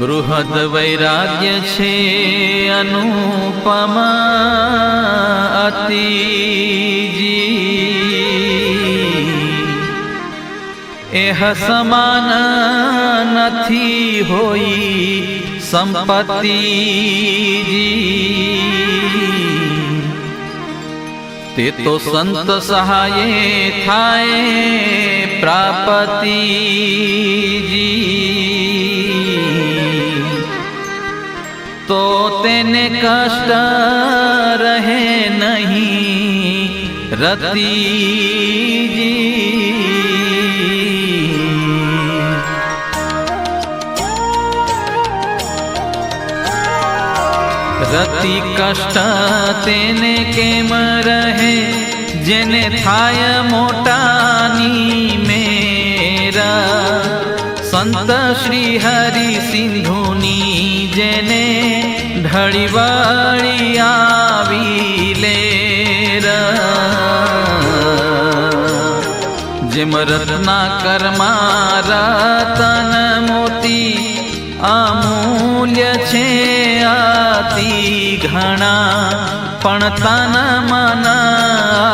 બૃહદ વૈરાગ્ય છે, અનુપમા અતિજી. એહ સમાન નથી હોઈ સંપત્તિ તે તો સંત સહાયે થાય પ્રાપતિ તો તેને કષ્ટ રહે નહીં રતિજી રતિ કષ્ટ તેને કેમ રહે જેને થાય મોટાની મેરા સંત શ્રી હરિ સિંધુની જેને ઢળી વળી આવી લે જેમ રત્ના કરમા રતન મોતી અમૂલ્ય છે અતિ ઘણા. પણ તન મન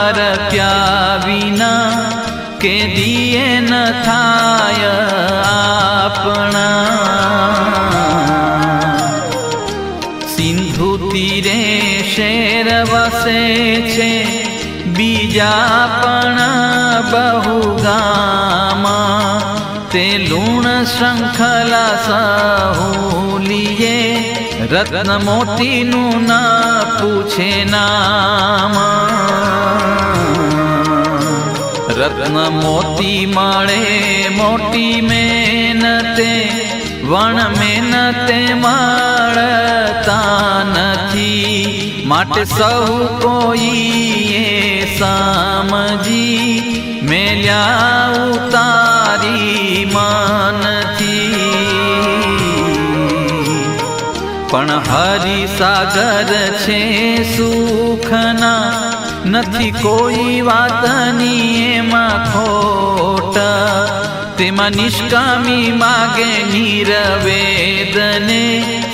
અર્પ્યા વિના કે દિયે ન થાય આપણા વસે છે. બીજા પણ બહુ ગામાં તે લૂણ શૃંખલા સહુલીએ રત્ન મોતીનું ના પૂછે નામ. રત્ન મોતી મળે મોટી મહેનતે, વણ મહેનતે માળતા નથી. માટે સૌ કોઈએ સામજી મેલ્યા ઉતારી માનથી. પણ હરિસાગર છે સુખના નથી કોઈ વાતની એમાં ખોટ તેમાં નિષ્કામી માગે નિરવેદને,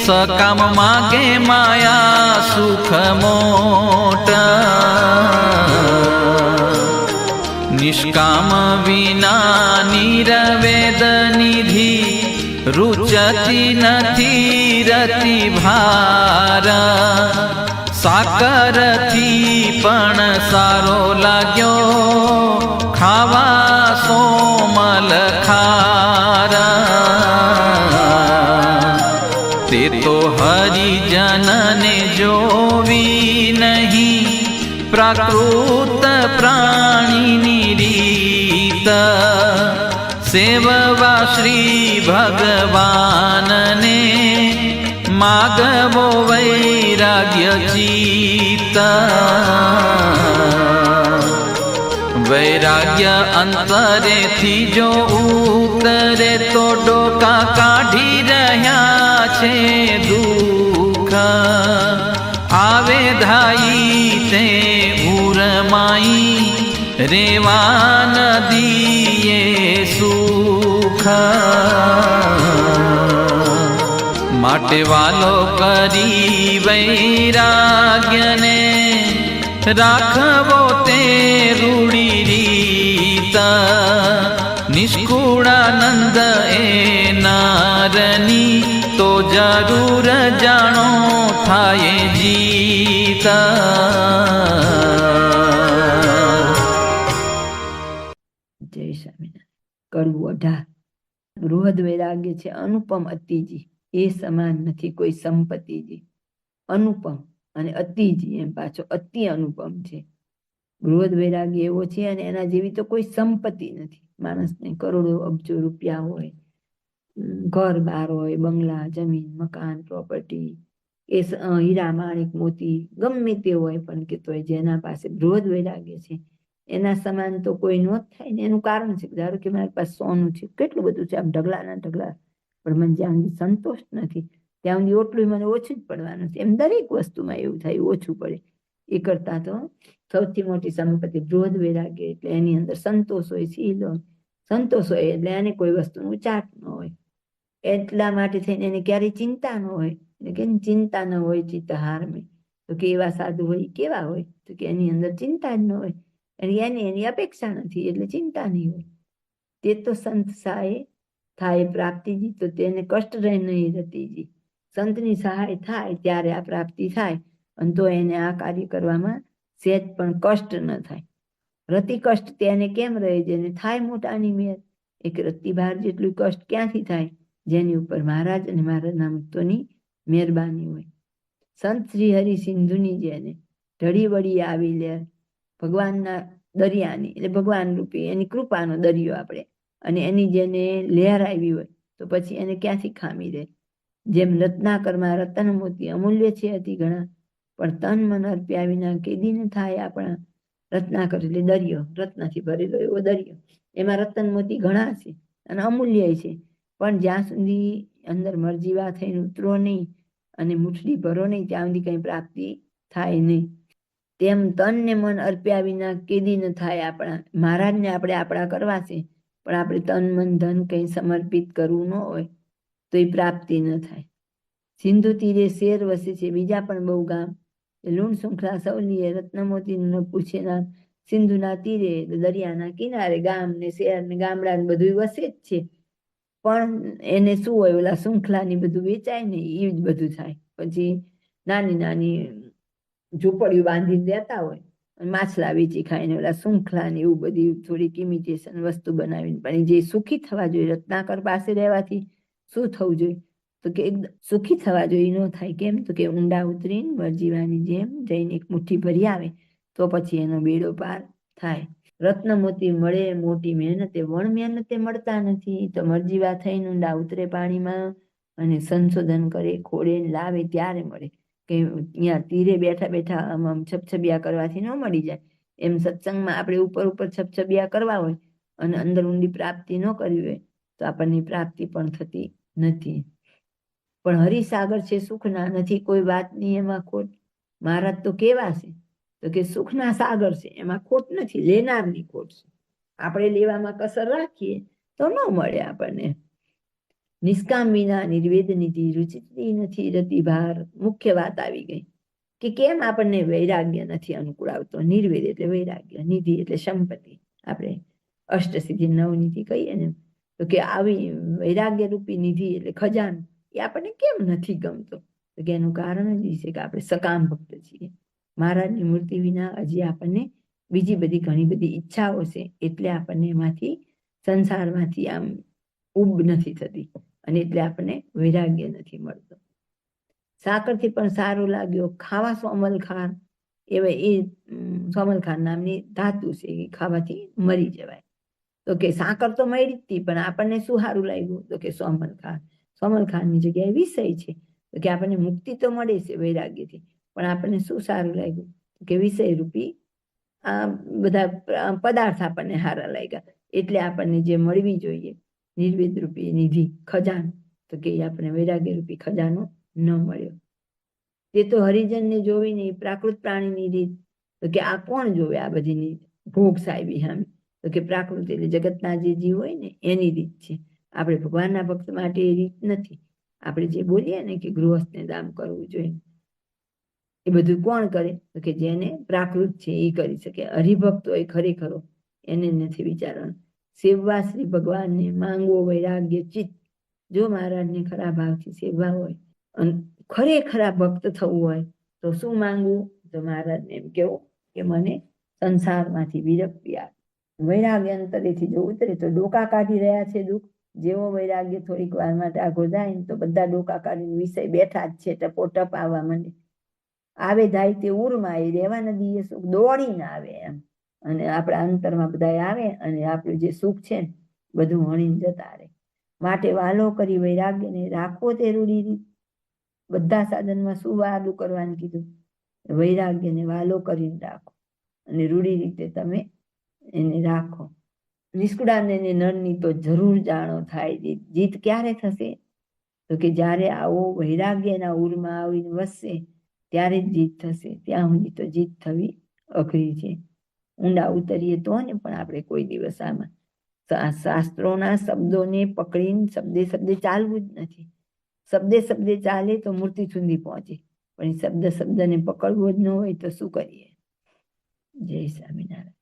સકામ માગે માયા સુખ મોટા. નિષ્કામ વિના નિરવેદ નિધિ રુચતી નથી રતિ ભાર. સાકરથી પણ સારો લાગ્યો, ખાવા પ્રાકૃત પ્રાણીની રીત સેવવા શ્રી ભગવાનને માગવો વૈરાગ્ય ચિત વૈરાગ્ય અંતરેથી જો ઉતરે તો ડોકા કાઢી રહ્યા છે દુઃખ આવે ધાઈ તે ઉરમાઈ રેવા નદીએ સુખ માટે વાલો કરી વૈરાગ્યને રાખવો તે રૂડી રીત નિષ્કુળાનંદ એ નારની તો જરૂર જાણો થાય જીતા કડવું અઢાર. બૃહદ વૈરાગ્ય છે, અનુપમ અતિજી. એ સમાન નથી, કોઈ સંપત્તિજી. અનુપમ અને અતિજી એમ પાછો અતિ અનુપમ છે. બૃહદ વૈરાગ્ય એવો છે અને એના જેવી તો કોઈ સંપત્તિ નથી. માણસને કરોડો અબજો રૂપિયા હોય, ઘર બાર હોય, બંગલા, જમીન, મકાન, પ્રોપર્ટી, એ હીરા, માણિક, મોતી, ગમે તે હોય, પણ કે તો જેના પાસે બૃહદ વૈરાગ્ય છે એના સમાન તો કોઈ નો થાય ને એનું કારણ છે ધારો કે મારી પાસે સોનું છે, કેટલું બધું છે, આમ ઢગલાના ઢગલા. પણ મને જ્યાં સુધી સંતોષ નથી, ત્યાં સુધી ઓટલું મને ઓછું જ પડવાનું છે. એમ દરેક વસ્તુમાં એવું થાય, ઓછું પડે. એ કરતા તો સૌથી મોટી સંપત્તિ બૃહદ વૈરાગ્ય એટલે એની અંદર સંતોષ હોય, શીલ હોય. સંતોષ હોય એટલે એને કોઈ વસ્તુનું ચાટ ન હોય. એટલા માટે થઈને એને ક્યારેય ચિંતા ન હોય. એટલે કે ચિંતા ન હોય ચિત્ત હારમે તો કે એવા સાધુ હોય, કેવા હોય? તો કે એની અંદર ચિંતા જ ન હોય. એની એની અપેક્ષા નથી એટલે ચિંતા નહીં હોય. તે તો સંત સહાય થાય પ્રાપ્તિજી, તો તેને કષ્ટ રહે નહીં રતીજી. સંતની સહાય થાય ત્યારે આ પ્રાપ્તિ થાય, અને તો એને આ કાર્ય કરવામાં સહેજ પણ કષ્ટ ન થાય. રતિ કષ્ટ તેને કેમ રહે? જેને થાય મોટાની મેર. એક રતિભાર જેટલું કષ્ટ ક્યાંથી થાય? જેની ઉપર મહારાજ અને મહારાજના ભક્તોની મહેરબાની હોય. સંત શ્રી હરિ સિંધુની જેને ઢળી વળી આવી લે ભગવાનના દરિયાની એટલે ભગવાન રૂપી, એની કૃપાનો દરિયો આપણે. અને એની જેને લહેર આવી હોય, તો પછી એને ક્યાંથી ખામી રહે? જેમ રત્નાકરમાં રતન મોતી અમૂલ્ય છે અતિ ઘણા, પણ તન મન અર્પ્યા વિના કેદી ન થાય આપણા રત્નાકર એટલે દરિયો, રત્નથી ભરેલો એવો દરિયો. એમાં રતન મોતી ઘણા છે અને અમૂલ્ય છે, પણ જ્યાં સુધી અંદર મરજીવા થઈને ઉતરો નહીં અને મુઠડી ભરો નહીં, ત્યાં સુધી કંઈ પ્રાપ્તિ થાય નહીં. તેમ તન ને મન અર્પ્યા વિના કેદી ન થાય આપણા. મહારાજને આપણે આપણા કરવા છે, પણ આપણે તન, મન, ધન કંઈ સમર્પિત કરવું ન હોય, તો એ પ્રાપ્તિ ન થાય. સિંધુ તીરે શેર વસે છે, બીજા પણ બહુ ગામ. લૂણ સુંખલા સવલીએ રત્નમોતી પૂછે નામ સિંધુના તીરે દરિયાના કિનારે ગામ ને શહેર ને ગામડા ને બધું વસે જ છે. પણ એને શું હોય, ઓલા શૃંખલા ની બધું વેચાય ને એ જ બધું થાય. પછી નાની નાની ઝૂંપડીઓ બાંધીને રહેતા હોય. માછલા વેચી ખાઈને ઓલા શૃંખલા ને એવું બધી થોડીક ઇમિટેશન વસ્તુ બનાવીને પણ જે સુખી થવા જોઈએ, રત્નાકર પાસે રહેવાથી શું થવું જોઈએ? તો કે એકદમ સુખી થવા જોઈએ ન થાય. કેમ? તો કે ઊંડા ઉતરીને વરજીવાની જેમ જઈને એક મુઠ્ઠી ભરી આવે, તો પછી એનો બેડો પાર થાય. રત્ન મોતી મળે, મોટી મહેનતે, વણ મહેનતે મળતા નથી. તો મરજીવા થઈને ઊંડા ઉતરે પાણીમાં અને સંશોધન કરે ખોળે લાવે, ત્યારે મળે. કે ત્યાં તીરે બેઠા બેઠા આમ આમ છપછબિયા કરવાથી ન મળી જાય. એમ સત્સંગમાં આપણે ઉપર ઉપર છપછબિયા કરવા હોય અને અંદર ઊંડી પ્રાપ્તિ ન કરવી હોય, તો આપણને પ્રાપ્તિ પણ થતી નથી. પણ હરિસાગર છે સુખના, નથી કોઈ વાતની એમાં ખોટ. મહારાજ તો કેવા છે? તો કે સુખના સાગર છે, એમાં ખોટ નથી, લેનારની ખોટ છે. આપણે લેવામાં કસર રાખીએ તો ન મળે આપણને. નિષ્કામ વિના નિર્વેદ નિધિ રુચિતી નથી રતિ ભાર મુખ્ય વાત આવી ગઈ કે કેમ આપણને વૈરાગ્ય નથી અનુકૂળ આવતો? નિર્વેદ એટલે વૈરાગ્ય, નિધિ એટલે સંપત્તિ. આપણે અષ્ટસિદ્ધિ નવનિધિ કહીએ ને, તો કે આવી વૈરાગ્ય રૂપી નિધિ એટલે ખજાનો, એ આપણને કેમ નથી ગમતો? તો કે એનું કારણ જ છે કે આપણે સકામ ભક્ત છીએ. મહારાજની મૂર્તિ વિના હજી આપણને બીજી બધી ઘણી બધી ઈચ્છાઓ છે, એટલે આપણને એમાંથી સંસારમાંથી આમ ઉબ નથી થતી. અને એટલે આપણને વૈરાગ્ય નથી મળતો. સાકરથી પણ સારું લાગ્યો. ખાવા સોમલ ખાન એવા એ સોમલ નામની ધાતુ છે, એ ખાવાથી મરી જવાય. તો કે સાકર તો મળી જ પણ આપણને શું સારું લાગ્યું? તો કે સોમલ ખાન. સોમલ જગ્યાએ વિષય છે. તો કે આપણને મુક્તિ તો મળે છે વૈરાગ્યથી, પણ આપણને શું સારું લાગ્યું? કે વિષય રૂપી આ બધા પદાર્થ આપણને સારા લાગ્યા. એટલે આપણને જે મળવી જોઈએ નિર્વેદ રૂપી નિધિ, ખજાન. તો કે આપણે વૈરાગ્ય રૂપી ખજાનો ન મળ્યો. તે તો હરિજનને જોવીને પ્રાકૃત પ્રાણીની રીત. તો કે આ કોણ જોવે આ બધી ભોગ સાહેબી સામે તો કે પ્રાકૃત એટલે જગતના જે જીવ હોય ને એની રીત છે. આપણે ભગવાનના ભક્ત માટે એ રીત નથી. આપણે જે બોલીએ ને કે ગૃહસ્થને દામ કરવું જોઈએ. એ બધું કોણ કરે? તો કે જેને પ્રાકૃત છે એ કરી શકે. હરિભક્ત હોય ખરેખરો એને નથી વિચારવાનું. સેવવા શ્રી ભગવાનને માંગવો વૈરાગ્ય ચિત્ત. જો મહારાજને ખરા ભાવથી સેવવા હોય ખરેખરા ભક્ત થવું હોય, તો શું માંગવું? તો મહારાજને એમ કેવું કે મને સંસારમાંથી વિરક્તિ આપ વૈરાગ્ય અંતરેથી જો ઉતરે તો ડોકા કાઢી રહ્યા છે દુઃખ. જેવો વૈરાગ્ય થોડીક વાર માટે આગો જાય તો બધા ડોકા કાઢીને વિષય બેઠા જ છે ટપો ટપ આવવા માંડે. આવે જાય તે ઉરમાં એ રહેવા નદી સુખ દોડીને આવે એમ. અને આપણા અંતરમાં બધા આવે અને આપણું જે સુખ છે બધું હણીને જતા રહે. માટે વાલો કરી વૈરાગ્યને રાખવો તે રીત બધા સાધનમાં શું વાલું કરવાનું કીધું? વૈરાગ્યને વાલો કરીને રાખો. અને રૂઢી રીતે તમે એને રાખો. નિષ્કુળાને નરની તો જરૂર જાણો થાય જીત જીત ક્યારે થશે? તો કે જ્યારે આવો વૈરાગ્યના ઉરમાં આવીને વસશે, ત્યારે જ જીત થશે. ત્યાં સુધી તો જીત થવી અઘરી છે. ઊંડા ઉતરીએ તો ને પણ આપણે કોઈ દિવસ આમાં શાસ્ત્રોના શબ્દોને પકડીને શબ્દે શબ્દે ચાલવું જ નથી. શબ્દે શબ્દે ચાલે તો મૂર્તિ સુધી પહોંચે. પણ શબ્દ શબ્દને પકડવો જ ન હોય તો શું કરીએ? જય સ્વામિનારાયણ.